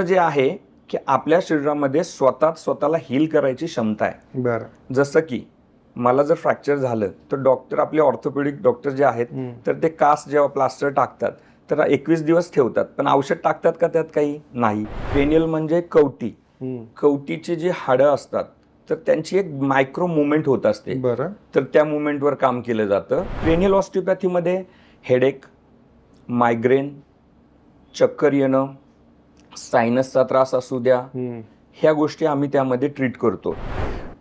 जे आहे की आपल्या शरीरामध्ये स्वतःच स्वतःला हील करायची क्षमता आहे. बरं. जसं की मला जर फ्रॅक्चर झालं तर डॉक्टर आपले ऑर्थोपेडिक डॉक्टर जे आहेत. तर ते कास्ट जेव्हा प्लास्टर टाकतात तर एकवीस दिवस ठेवतात. पण औषध टाकतात का त्यात काही? नाही. पेनियल म्हणजे कवटी. कवटीची जी हाडं असतात तर त्यांची एक मायक्रो मुवमेंट होत असते. बरं. तर त्या मुवमेंटवर काम केलं जातं. क्रेनियल ऑस्टिओपॅथीमध्ये हेडेक मायग्रेन चक्कर येणं सायनसचा त्रास असू द्या. ह्या गोष्टी आम्ही त्यामध्ये ट्रीट करतो.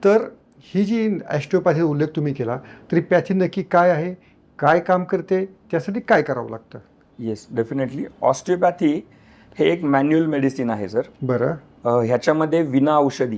तर ही जी ॲस्ट्रोपॅथीचा उल्लेख तुम्ही केला तरी पॅथी नक्की काय आहे काय काम करते त्यासाठी काय करावं लागतं? येस डेफिनेटली ऑस्टिओपॅथी हे एक मॅन्युअल मेडिसिन आहे सर बरं. ह्याच्यामध्ये विना औषधी.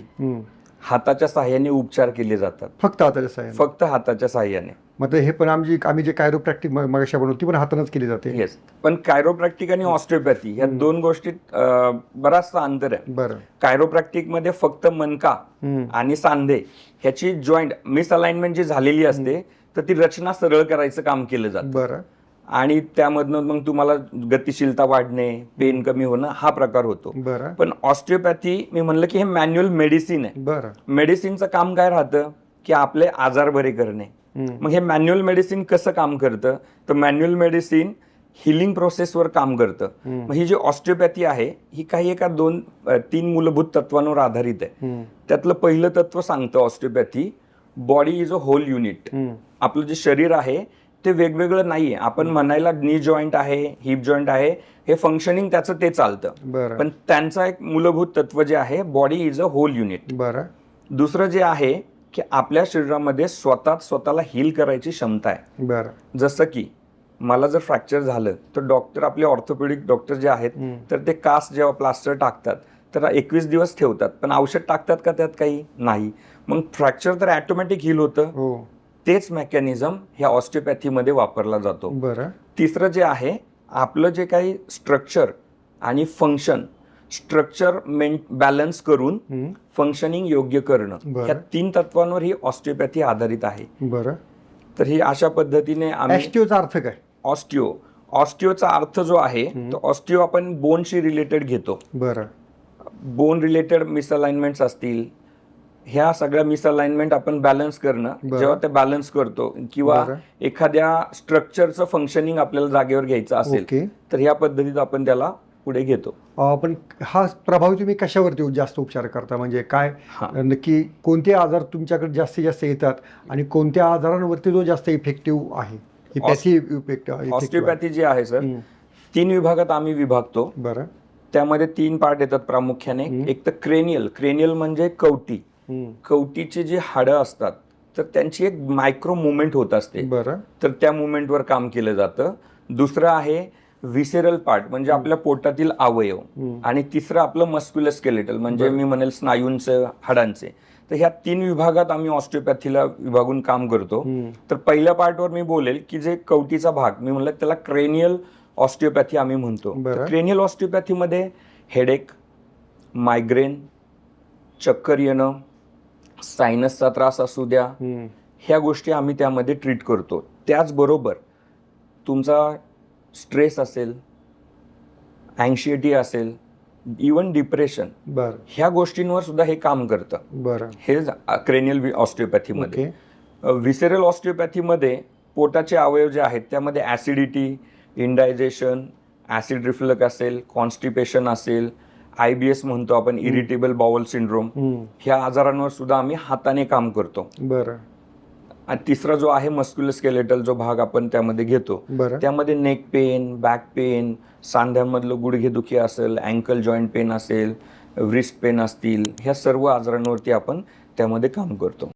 हाताच्या सहाय्याने उपचार केले जातात. फक्त हाताच्या साह्याने फक्त हाताच्या सहाय्याने. मग हे पण आमची आम्ही जे कायरोप्रॅक्टिक मगाशी बनवतो ती पण हातानंच केली जाते. येस पण कायरोप्रॅक्टिक आणि ऑस्टिओपॅथी ह्या दोन गोष्टीत अ, बराचसा अंतर आहे. बरं. कायरोप्रॅक्टिकमध्ये फक्त मनका हम्म. आणि सांधे ह्याची जॉईंट मिसअलाइनमेंट जी झालेली असते तर ती रचना सरळ करायचं काम केलं जातं. बरं. आणि त्यामधनं मग तुम्हाला गतिशीलता वाढणे पेन कमी होणं हा प्रकार होतो. बरं. पण ऑस्टिओपॅथी मी म्हणलं की हे मॅन्युअल मेडिसिन आहे. बरं. मेडिसिनचं काम काय राहतं? की आपले आजार बरे करणे. मग हे मॅन्युअल मेडिसिन कसं काम करतं? तर मॅन्युअल मेडिसिन हिलिंग प्रोसेसवर काम करतं. मग ही जी ऑस्टिओपॅथी आहे ही काही एका दोन तीन मूलभूत तत्वांवर आधारित आहे. त्यातलं पहिलं तत्व सांगतं osteopathy body is a whole unit. आपलं जे शरीर आहे ते वेगवेगळं नाहीये. आपण म्हणायला नी जॉईंट आहे हिप जॉईंट आहे हे फंक्शनिंग त्याचं ते चालतं. पण त्यांचा एक मूलभूत तत्व जे आहे body is a whole unit बरं. दुसरं जे आहे की आपल्या शरीरामध्ये स्वतःच स्वतःला हील करायची क्षमता आहे. बरं. जसं की मला जर फ्रॅक्चर झालं तर डॉक्टर आपले ऑर्थोपेडिक डॉक्टर जे आहेत. तर ते कास्ट जेव्हा प्लास्टर टाकतात तर एकवीस दिवस ठेवतात. पण औषध टाकतात का त्यात काही? नाही. मग फ्रॅक्चर तर ॲटोमॅटिक हील होतं. हो. तेच मेकॅनिझम ह्या ऑस्टिओपॅथीमध्ये वापरला जातो. बरं. तिसरं जे आहे आपलं जे काही स्ट्रक्चर आणि फंक्शन स्ट्रक्चर मेन बॅलन्स करून. फंक्शनिंग योग्य करणं. ह्या तीन तत्वांवर ही ऑस्टिओपॅथी आधारित आहे. बरं. तर ही अशा पद्धतीने आम्ही ॲस्टिओचा अर्थ काय? ऑस्टिओ ऑस्टिओचा अर्थ जो आहे तो ऑस्टिओ आपण बोनशी रिलेटेड घेतो. बरं. बोन रिलेटेड मिसअलाइनमेंट्स असतील ह्या सगळ्या मिसअलाइनमेंट आपण बॅलन्स करणं. जेव्हा ते बॅलन्स करतो किंवा. एखाद्या स्ट्रक्चरचं फंक्शनिंग आपल्याला जागेवर घ्यायचं असेल तर ह्या पद्धतीत आपण त्याला पुढे घेतो. पण हा प्रभाव तुम्ही कशावरती जास्त उपचार करता? म्हणजे काय. नक्की कोणते आजार तुमच्याकडे जास्तीत जास्त येतात आणि कोणत्या आजारांवरती जो जास्त इफेक्टिव्ह आहे? ऑस्टिओपॅथी जी आहे सर तीन विभागात आम्ही विभागतो. बरं. त्यामध्ये तीन पार्ट येतात प्रामुख्याने. एक तर क्रेनियल क्रेनियल म्हणजे कवटी. कवटीची जी हाडं असतात तर त्यांची एक मायक्रो मुवमेंट होत असते. बरं. तर त्या मुवमेंटवर काम केलं जातं. दुसरं आहे विसेरल पार्ट म्हणजे आपल्या पोटातील अवयव. आणि तिसरं आपलं मस्क्युलर स्केलेटल म्हणजे मी म्हणेल स्नायूंचं हाडांचे. तर ह्या तीन विभागात आम्ही ऑस्टिओपॅथीला विभागून काम करतो. तर पहिल्या पार्टवर मी बोलेल की जे कवटीचा भाग मी म्हणलं त्याला क्रेनियल ऑस्टिओपॅथी आम्ही म्हणतो. क्रेनियल ऑस्टिओपॅथीमध्ये हेडेक मायग्रेन चक्कर येणं सायनसचा त्रास असू द्या. ह्या गोष्टी आम्ही त्यामध्ये ट्रीट करतो. त्याचबरोबर तुमचा स्ट्रेस असेल अँशिएटी असेल इवन डिप्रेशन बरं. ह्या गोष्टींवर सुद्धा हे काम करतं. बरं. हे क्रेनियल ऑस्टिओपॅथीमध्ये ओके. विसेरल ऑस्टिओपॅथीमध्ये पोटाचे अवयव जे आहेत त्यामध्ये ॲसिडिटी इंडायजेशन ॲसिड रिफ्लक असेल कॉन्स्टिपेशन असेल आय बी एस म्हणतो आपण इरिटेबल बाउल सिंड्रोम. ह्या आजारांवर सुद्धा आम्ही हाताने काम करतो. बरं. आणि तिसरा जो आहे मस्क्युलर स्केलेटल जो भाग आपण त्यामध्ये घेतो त्यामध्ये नेक पेन बॅक पेन सांध्यामधलं गुडघेदुखी असेल अँकल जॉईंट पेन असेल व्रिस्ट पेन असतील ह्या सर्व आजारांवरती आपण त्यामध्ये काम करतो.